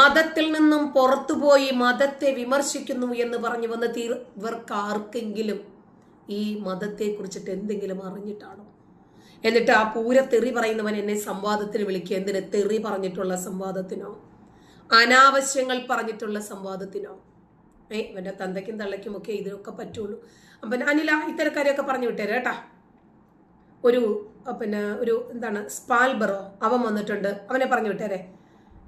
മതത്തിൽ നിന്നും പുറത്തുപോയി മതത്തെ വിമർശിക്കുന്നു എന്ന് പറഞ്ഞു വന്ന തീർ ഇവർക്ക് ആർക്കെങ്കിലും ഈ മതത്തെ കുറിച്ചിട്ട് എന്തെങ്കിലും അറിഞ്ഞിട്ടാണോ? എന്നിട്ട് ആ പൂര തെറി പറയുന്നവൻ എന്നെ സംവാദത്തിന് വിളിക്കുക. എന്തിന് തെറി പറഞ്ഞിട്ടുള്ള സംവാദത്തിനോ? അനാവശ്യങ്ങൾ പറഞ്ഞിട്ടുള്ള സംവാദത്തിനോ? ഏ ഇവന്റെ തന്തയ്ക്കും തള്ളയ്ക്കും ഒക്കെ ഇതിനൊക്കെ പറ്റുള്ളൂ. അപ്പം അനില ഇത്തരക്കാരെയൊക്കെ പറഞ്ഞു വിട്ടേരെ കേട്ടാ. ഒരു പിന്നെ ഒരു എന്താണ് സ്പാൽബറോ അവൻ വന്നിട്ടുണ്ട്. അവനെ പറഞ്ഞു വിട്ടേരെ.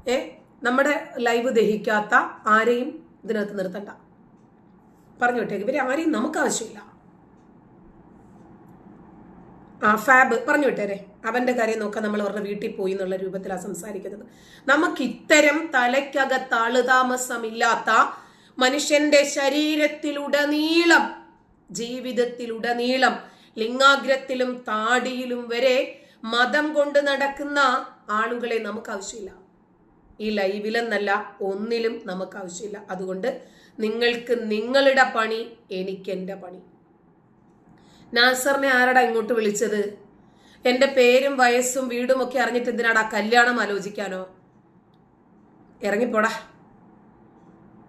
ഏ നമ്മുടെ ലൈവ് ദഹിക്കാത്ത ആരെയും ഇതിനകത്ത് നിർത്തണ്ട. പറഞ്ഞു വിട്ടേക്ക്. ഇവരെ ആരെയും നമുക്ക് ആവശ്യമില്ല. ആ ഫാബ് പറഞ്ഞു വിട്ടേരെ. അവന്റെ കാര്യം നോക്കാൻ നമ്മൾ അവരുടെ വീട്ടിൽ പോയി എന്നുള്ള രൂപത്തിലാണ് സംസാരിക്കുന്നത്. നമുക്ക് ഇത്തരം തലയ്ക്കകത്ത് ആളുതാമസമില്ലാത്ത മനുഷ്യന്റെ ശരീരത്തിലുടനീളം ജീവിതത്തിലുടനീളം ലിംഗാഗ്രത്തിലും താടിയിലും വരെ മതം കൊണ്ട് നടക്കുന്ന ആളുകളെ നമുക്ക് ആവശ്യമില്ല. ഈ ലൈവിലെന്നല്ല ഒന്നിലും നമുക്ക് ആവശ്യമില്ല അതുകൊണ്ട് നിങ്ങൾക്ക് നിങ്ങളുടെ പണി എനിക്ക് എന്റെ പണി. നാസറിനെ ആരടാ ഇങ്ങോട്ട് വിളിച്ചത്? എന്റെ പേരും വയസ്സും വീടും ഒക്കെ അറിഞ്ഞിട്ട് എന്തിനാടാ കല്യാണം ആലോചിക്കാനോ? ഇറങ്ങിപ്പോടാ.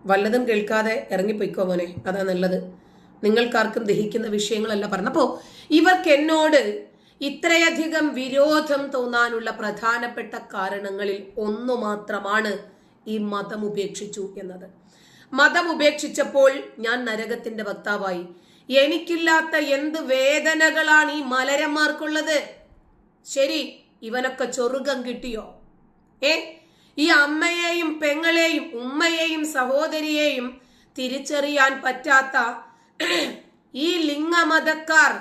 വല്ലതും കേൾക്കാതെ ഇറങ്ങിപ്പോയിക്കോ മോനെ. അതാ നല്ലത്. നിങ്ങൾക്കാർക്കും ദഹിക്കുന്ന വിഷയങ്ങളല്ല പറഞ്ഞപ്പോൾ ഇവർക്ക് എന്നോട് ഇത്രയധികം വിരോധം തോന്നാനുള്ള പ്രധാനപ്പെട്ട കാരണങ്ങളിൽ ഒന്നു മാത്രമാണ് ഈ മതം ഉപേക്ഷിച്ചു എന്നത്. മതം ഉപേക്ഷിച്ചപ്പോൾ ഞാൻ നരകത്തിന്റെ വക്താവായി. എനിക്കില്ലാത്ത എന്ത് വേദനകളാണ് ഈ മലരന്മാർക്കുള്ളത്? ശരി ഇവനൊക്കെ ചൊറുകം കിട്ടിയോ? ഏ ഈ അമ്മയെയും പെങ്ങളെയും ഉമ്മയെയും സഹോദരിയെയും തിരിച്ചറിയാൻ പറ്റാത്ത ഈ ലിംഗമതക്കാർ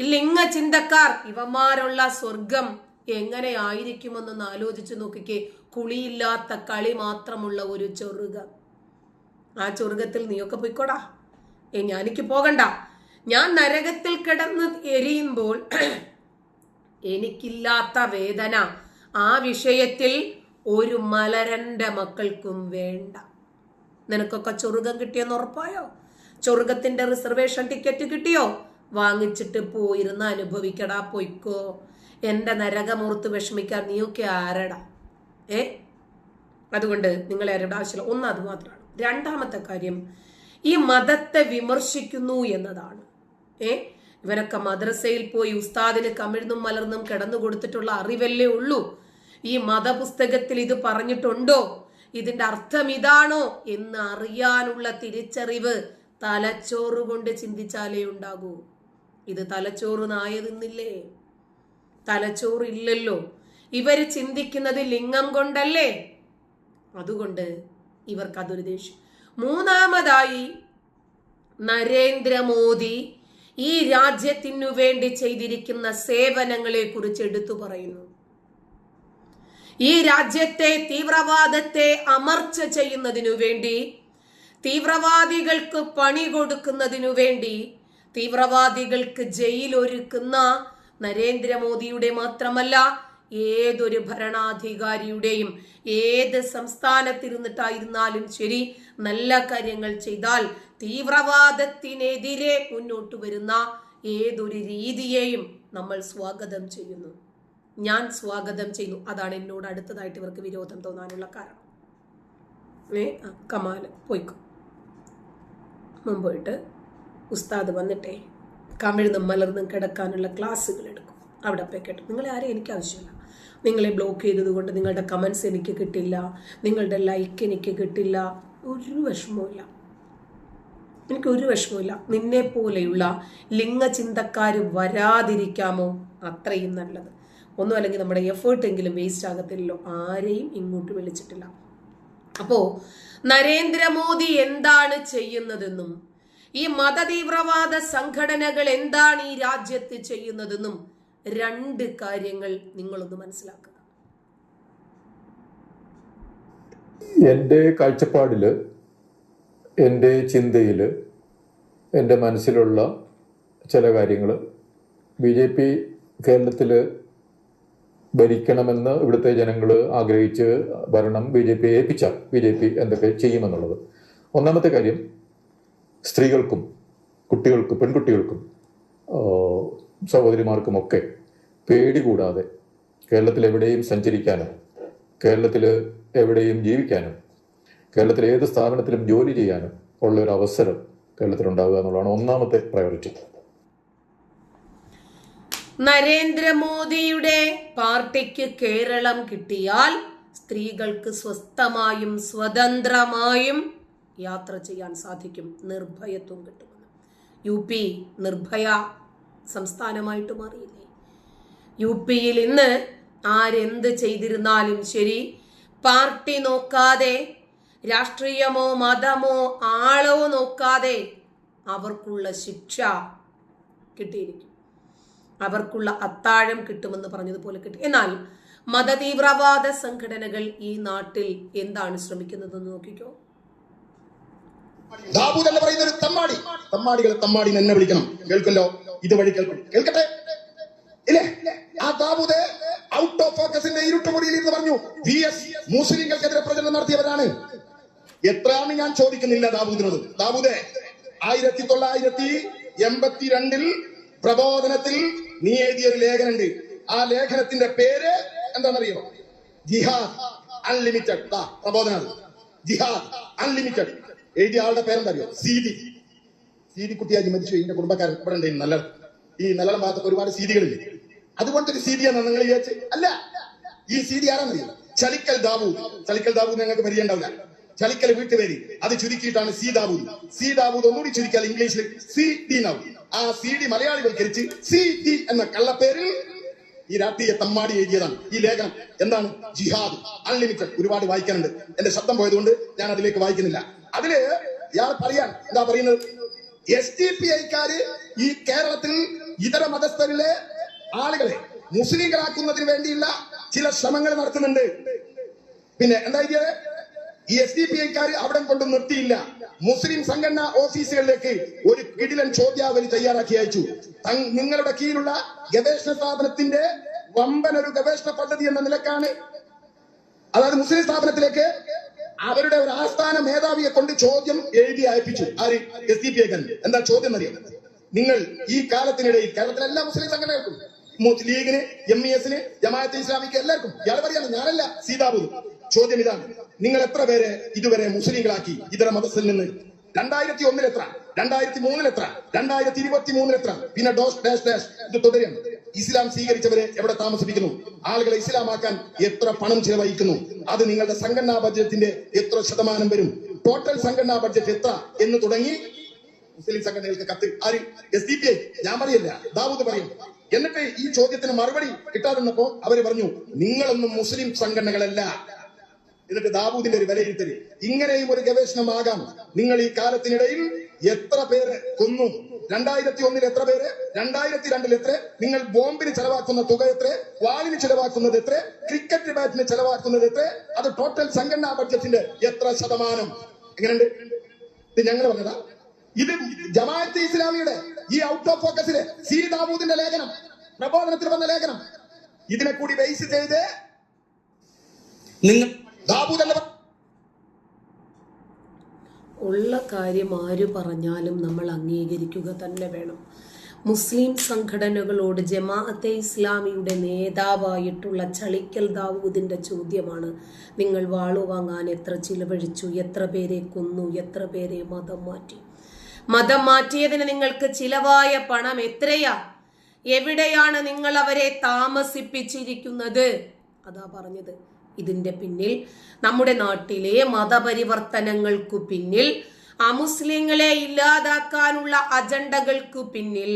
ലിംഗ ചിന്തക്കാർ ഇവന്മാരുള്ള സ്വർഗം എങ്ങനെ ആയിരിക്കുമെന്നൊന്ന് ആലോചിച്ചു നോക്കിക്കേ. കുളിയില്ലാത്ത കളി മാത്രമുള്ള ഒരു ചെറുക. ആ ചൊറുകത്തിൽ നീയൊക്കെ പോയിക്കോടാ. ഏ ഞാനിക്ക് പോകണ്ട. ഞാൻ നരകത്തിൽ കിടന്ന് എരിയുമ്പോൾ എനിക്കില്ലാത്ത വേദന. ആ വിഷയത്തിൽ ഒരു മലരന്റെ മക്കൾക്കും വേണ്ട. നിനക്കൊക്കെ ചൊറുകം കിട്ടിയെന്ന് ഉറപ്പായോ? ചൊറുകത്തിന്റെ റിസർവേഷൻ ടിക്കറ്റ് കിട്ടിയോ? വാങ്ങിച്ചിട്ട് പോയിരുന്ന് അനുഭവിക്കടാ പൊയ്ക്കോ. എന്റെ നരകമുറത്ത് വിഷമിക്കാൻ നീയൊക്കെ ആരടാ? ഏ? അതുകൊണ്ട് നിങ്ങൾ ആരുടെ ഒന്ന് അത് മാത്രമാണ്. രണ്ടാമത്തെ കാര്യം ഈ മതത്തെ വിമർശിക്കുന്നു എന്നതാണ്. ഏ? ഇവരൊക്കെ മദ്രസയിൽ പോയി ഉസ്താദിന് കമിഴ്ന്നും മലർന്നും കിടന്നു കൊടുത്തിട്ടുള്ള അറിവല്ലേ ഉള്ളൂ. ഈ മതപുസ്തകത്തിൽ ഇത് പറഞ്ഞിട്ടുണ്ടോ? ഇതിന്റെ അർത്ഥം ഇതാണോ? എന്ന് അറിയാനുള്ള തിരിച്ചറിവ് തലച്ചോറുകൊണ്ട് ചിന്തിച്ചാലേ ഉണ്ടാകൂ. ഇത് തലച്ചോറ് നായ തിന്നില്ലേ തലച്ചോറ് ഇല്ലല്ലോ ഇവർ ചിന്തിക്കുന്നത് ലിംഗം കൊണ്ടല്ലേ? അതുകൊണ്ട് ഇവർക്ക് അതൊരു ദേഷ്യം. മൂന്നാമതായി നരേന്ദ്രമോദി ഈ രാജ്യത്തിനു വേണ്ടി ചെയ്തിരിക്കുന്ന സേവനങ്ങളെ കുറിച്ച് എടുത്തു പറയുന്നു. ഈ രാജ്യത്തെ തീവ്രവാദത്തെ അമർച്ച ചെയ്യുന്നതിനു വേണ്ടി തീവ്രവാദികൾക്ക് പണി കൊടുക്കുന്നതിനു വേണ്ടി തീവ്രവാദികൾക്ക് ജയിലൊരുക്കുന്ന നരേന്ദ്രമോദിയുടെ മാത്രമല്ല ഏതൊരു ഭരണാധികാരിയുടെയും ഏത് സംസ്ഥാനത്തിരുന്നിട്ടായിരുന്നാലും ശരി നല്ല കാര്യങ്ങൾ ചെയ്താൽ തീവ്രവാദത്തിനെതിരെ മുന്നോട്ട് വരുന്ന ഏതൊരു രീതിയെയും നമ്മൾ സ്വാഗതം ചെയ്യുന്നു. ഞാൻ സ്വാഗതം ചെയ്യുന്നു. അതാണ് എന്നോട് അടുത്തതായിട്ട് ഇവർക്ക് വിരോധം തോന്നാനുള്ള കാരണം. ഏ കമാല. പോയിക്കോ. മുമ്പോട്ട് ഉസ്താദ് വന്നിട്ടേ കമിഴ്ന്നും മലർന്നും കിടക്കാനുള്ള ക്ലാസ്സുകൾ എടുക്കും. അവിടെ പോയി കേട്ടു. നിങ്ങളെ ആരെയും എനിക്ക് ആവശ്യമില്ല. നിങ്ങളെ ബ്ലോക്ക് ചെയ്തതുകൊണ്ട് നിങ്ങളുടെ കമൻസ് എനിക്ക് കിട്ടില്ല. നിങ്ങളുടെ ലൈക്ക് എനിക്ക് കിട്ടില്ല. ഒരു വിഷമവുമില്ല. എനിക്ക് ഒരു വിഷമവുമില്ല. നിന്നെ പോലെയുള്ള ലിംഗചിന്തക്കാർ വരാതിരിക്കാമോ? അത്രയും നല്ലത്. ഒന്നും അല്ലെങ്കിൽ നമ്മുടെ എഫേർട്ട് എങ്കിലും വേസ്റ്റ് ആകത്തില്ലല്ലോ. ആരെയും ഇങ്ങോട്ട് വിളിച്ചിട്ടില്ല. അപ്പോ നരേന്ദ്രമോദി എന്താണ് ചെയ്യുന്നതെന്നും ഈ മതതീവ്രവാദ സംഘടനകൾ എന്താണ് ഈ രാജ്യത്ത് ചെയ്യുന്നതെന്നും രണ്ട് കാര്യങ്ങൾ നിങ്ങളൊന്ന് മനസ്സിലാക്കുക. എന്റെ കാഴ്ചപ്പാടിൽ എന്റെ ചിന്തയിൽ എന്റെ മനസ്സിലുള്ള ചില കാര്യങ്ങൾ ബി ജെ പി കേരളത്തിൽ ഭരിക്കണമെന്ന് ഇവിടുത്തെ ജനങ്ങൾ ആഗ്രഹിച്ച് ഭരണം ബി ജെ പി ഏൽപ്പിച്ചാൽ ബി ജെ പി എന്തൊക്കെ ചെയ്യുമെന്നുള്ളത്. ഒന്നാമത്തെ കാര്യം സ്ത്രീകൾക്കും കുട്ടികൾക്കും പെൺകുട്ടികൾക്കും സഹോദരിമാർക്കും സഹോദരിമാർക്കുമൊക്കെ പേടി കൂടാതെ കേരളത്തിൽ എവിടെയും സഞ്ചരിക്കാനോ കേരളത്തിൽ എവിടെയും ജീവിക്കാനും കേരളത്തിലെ ഏത് സ്ഥാപനത്തിലും ജോലി ചെയ്യാനും ഉള്ള ഒരു അവസരം കേരളത്തിലുണ്ടാവുക എന്നുള്ളതാണ് ഒന്നാമത്തെ പ്രയോറിറ്റി നരേന്ദ്രമോദിയുടെ പാർട്ടിക്ക് കേരളം കിട്ടിയാൽ സ്ത്രീകൾക്ക് സ്വസ്ഥമായും സ്വതന്ത്രമായും യാത്ര ചെയ്യാൻ സാധിക്കും. നിർഭയത്വം കിട്ടുമെന്ന്. യു പി നിർഭയ സംസ്ഥാനമായിട്ട് മാറിയില്ലേ? യു പിയിൽ ഇന്ന് ആരെന്ത് ചെയ്തിരുന്നാലും ശരി പാർട്ടി നോക്കാതെ രാഷ്ട്രീയമോ മതമോ ആളോ നോക്കാതെ അവർക്കുള്ള ശിക്ഷ കിട്ടിയിരിക്കും. അവർക്കുള്ള അത്താഴം കിട്ടുമെന്ന് പറഞ്ഞതുപോലെ കിട്ടി. എന്നാൽ മതതീവ്രവാദ സംഘടനകൾ ഈ നാട്ടിൽ എന്താണ് ശ്രമിക്കുന്നതെന്ന് നോക്കിക്കോ. ദാബൂദ് എന്ന് പറയുന്ന ഒരു തമ്മാടി. തമ്മാടികളെ തമ്മാടി എന്നെ വിളിക്കണം. കേൾക്കല്ലോ? ഇത് വഴി കേൾക്കണം കേൾക്കട്ടെ? ഇല്ലേ? ആ ദാബൂദ് ഔട്ട് ഓഫ് ഫോക്കസിന്റെ ഇരുട്ടുമുറിയിൽ ഇരുന്ന് പറഞ്ഞു വി എസ് മുസ്ലിങ്ങൾക്കെതിരെ പ്രചരണം നടത്തിയവരാണ്. എത്രയാണ് ഞാൻ ചോദിക്കുന്നില്ല ദാബൂദിനോട് ദാബൂദേ ആയിരത്തി തൊള്ളായിരത്തി എൺപത്തിരണ്ടിൽ പ്രബോധനത്തിൽ നീ എഴുതിയ ഒരു ലേഖനുണ്ട് ആ ലേഖനത്തിന്റെ പേര് എന്താണെന്നറിയോ ജിഹാദ് അൺലിമിറ്റഡ്. പ്രബോധന ജിഹാദ് അൺലിമിറ്റഡ്. എഴുതിയ ആളുടെ പേരെന്തറിയോ? സീതി. സീതിക്കുട്ടിയാജി മരിച്ചു ഇതിന്റെ കുടുംബക്കാരൻ ഇവിടെ ഉണ്ട് നല്ല ഈ നല്ല ഭാഗത്തൊക്കെ ഒരുപാട് സീതികളില്ലേ? അതുപോലത്തെ ഒരു സീതിയാണെന്ന് നിങ്ങൾ വിചാരിച്ച്? അല്ല. ഈ സീതി ആരാന്നറിയോ? ചലിക്കൽ ദാബൂ ചലിക്കൽ ദാവൂദ് ഞങ്ങൾക്ക് പരിചയണ്ടാവില്ല ചലിക്കൽ വീട്ടുപേര് അത് ചുരുക്കിയിട്ടാണ് സി ദാവൂദ്. സി ദാവൂദ് ഒന്നുകൂടി ചുരുക്കിയാൽ ഇംഗ്ലീഷിൽ സി ഡി നാവും ആ സി ഡി മലയാളിവൽക്കരിച്ച് സി ഡി എന്ന കള്ളപ്പേരിൽ ഈ രാഷ്ട്രീയ തമ്മാടി എഴുതിയതാണ്. ഈ ലേഖനം എന്താണ്? ജിഹാദ്. അൺലിമിറ്റഡ്. ഒരുപാട് വായിക്കാനുണ്ട്. എന്റെ ശബ്ദം പോയതുകൊണ്ട് ഞാൻ അതിലേക്ക് വായിക്കുന്നില്ല. അതിൽ ഇയാൾ പറയാൻ എന്താ പറയുന്നത്? എസ് ഡി പി ഐക്കാര് ഈ കേരളത്തിൽ ഇതര മതസ്ഥരിലെ ആളുകളെ മുസ്ലിങ്ങളാക്കുന്നതിന് വേണ്ടിയുള്ള ചില ശ്രമങ്ങൾ നടത്തുന്നുണ്ട്. പിന്നെ എന്താ ഈ എസ് ഡി പി ഐക്കാർ അവിടെ കൊണ്ട് നിർത്തിയില്ല. മുസ്ലിം സംഘടനാ ഓഫീസുകളിലേക്ക് ഒരു കിടിലൻ ചോദ്യാവലി തയ്യാറാക്കി അയച്ചു. നിങ്ങളുടെ കീഴിലുള്ള ഗവേഷണ സ്ഥാപനത്തിന്റെ വമ്പൻ ഒരു ഗവേഷണ പദ്ധതി എന്ന നിലക്കാണ്. അതായത് മുസ്ലിം സ്ഥാപനത്തിലേക്ക് അവരുടെ ഒരു ആസ്ഥാന മേധാവിയെ കൊണ്ട് ചോദ്യം എഴുതി അയപ്പിച്ചു. ആര്? എസ് ഡി പി ഐക്കാരൻ എന്താ ചോദ്യം അറിയാം? നിങ്ങൾ ഈ കാലത്തിനിടയിൽ കേരളത്തിലെ എല്ലാ മുസ്ലിം സംഘടനകൾക്കും മുസ്ലിം ലീഗിന് എം ഇ എസിന് ജമാഅത്ത് ഇസ്ലാമിക്ക് എല്ലാവർക്കും ഇയാൾ പറയാണ് ഞാനല്ല സീതാപുരം ചോദ്യം ഇതാണ്. നിങ്ങൾ എത്ര പേരെ ഇതുവരെ മുസ്ലിങ്ങളാക്കി ഇതര മതത്തിൽ നിന്ന് രണ്ടായിരത്തി ഒന്നിൽ എത്ര? രണ്ടായിരത്തി മൂന്നിൽ എത്ര? രണ്ടായിരത്തി ഇരുപത്തി മൂന്നിൽ എത്ര? പിന്നെ ഡോസ് ഡാഷ് ഡാഷ് ഇത് തുടരുകയാണ് ഇസ്ലാം സ്വീകരിച്ചവരെ എവിടെ താമസിപ്പിക്കുന്നു? ആളുകളെ ഇസ്ലാമാക്കാൻ എത്ര പണം ചെലവഴിക്കുന്നു? അത് നിങ്ങളുടെ സംഘടനാ ബഡ്ജറ്റിന്റെ എത്ര ശതമാനം വരും? ടോട്ടൽ സംഘടനാ ബഡ്ജറ്റ് എത്ര എന്ന് തുടങ്ങി മുസ്ലിം സംഘടനകൾക്ക് കത്ത്. ആര്? S D P I. ഞാൻ പറയില്ല. ദാവൂദ് പറയും. എന്നിട്ട് ഈ ചോദ്യത്തിന് മറുപടി കിട്ടാതിരുന്നപ്പോ അവർ പറഞ്ഞു നിങ്ങളൊന്നും മുസ്ലിം സംഘടനകളല്ല. എന്നിട്ട് ദാവൂദിന്റെ ഒരു വിലയിരുത്തൽ. ഇങ്ങനെയും ഒരു ഗവേഷണമാകാം. നിങ്ങൾ ഈ കാലത്തിനിടയിൽ എത്ര പേര് കൊന്നു? രണ്ടായിരത്തി ഒന്നിൽ എത്ര പേര്? രണ്ടായിരത്തി രണ്ടിൽ എത്ര? നിങ്ങൾ ബോംബിന് ചെലവാക്കുന്ന തുക എത്ര? വാളിന് ചെലവാക്കുന്നത് എത്ര? ക്രിക്കറ്റ് ബാറ്റിന് ചെലവാക്കുന്നത് എത്ര? അത് ടോട്ടൽ സംഘടനാ ബഡ്ജറ്റിന്റെ എത്ര ശതമാനം? എങ്ങനെയുണ്ട്? ഇത് ഞങ്ങൾ പറഞ്ഞതാ. ഇത് ജമാഅത്ത് ഇസ്ലാമിയുടെ ഈ ഔട്ട് ഓഫ് ഫോക്കസിൽ സി ദാവൂദിന്റെ ലേഖനം പ്രബോധനത്തിൽ വന്ന ലേഖനം. ഇതിനെ കൂടി ബേസ് ചെയ്ത് നിങ്ങൾ ഉള്ള കാര്യം ആര് പറഞ്ഞാലും നമ്മൾ അംഗീകരിക്കുക തന്നെ വേണം. മുസ്ലിം സംഘടനകളോട് ജമാഅത്തെ ഇസ്ലാമിയുടെ നേതാവായിട്ടുള്ള ചളിക്കൽ ദാവൂദിന്റെ ചോദ്യമാണ്. നിങ്ങൾ വാളു വാങ്ങാൻ എത്ര ചിലവഴിച്ചു? എത്ര പേരെ കൊന്നു? എത്ര പേരെ മതം മാറ്റി? മതം മാറ്റിയതിന് നിങ്ങൾക്ക് ചിലവായ പണം എത്രയാ? എവിടെയാണ് നിങ്ങൾ അവരെ താമസിപ്പിച്ചിരിക്കുന്നത്? അതാ പറഞ്ഞത്. ഇതിന്റെ പിന്നിൽ നമ്മുടെ നാട്ടിലെ മതപരിവർത്തനങ്ങൾക്കു പിന്നിൽ അമുസ്ലിങ്ങളെ ഇല്ലാതാക്കാനുള്ള അജണ്ടകൾക്കു പിന്നിൽ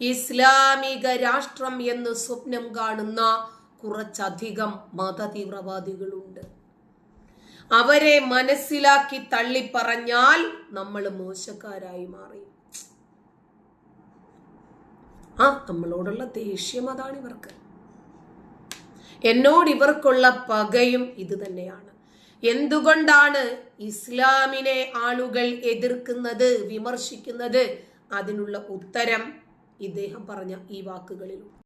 ഇസ്ലാമിക രാഷ്ട്രം എന്ന് സ്വപ്നം കാണുന്ന കുറച്ചധികം മത തീവ്രവാദികളുണ്ട് അവരെ മനസ്സിലാക്കി തള്ളിപ്പറഞ്ഞാൽ നമ്മൾ മോശക്കാരായി മാറി. ആ നമ്മളോടുള്ള ദേഷ്യം അതാണ് ഇവർക്ക്. എന്നോട് ഇവർക്കുള്ള പകയും ഇത് തന്നെയാണ് എന്തുകൊണ്ടാണ് ഇസ്ലാമിനെ ആളുകൾ എതിർക്കുന്നത് വിമർശിക്കുന്നത്? അതിനുള്ള ഉത്തരം ഇദ്ദേഹം പറഞ്ഞ ഈ വാക്കുകളിൽ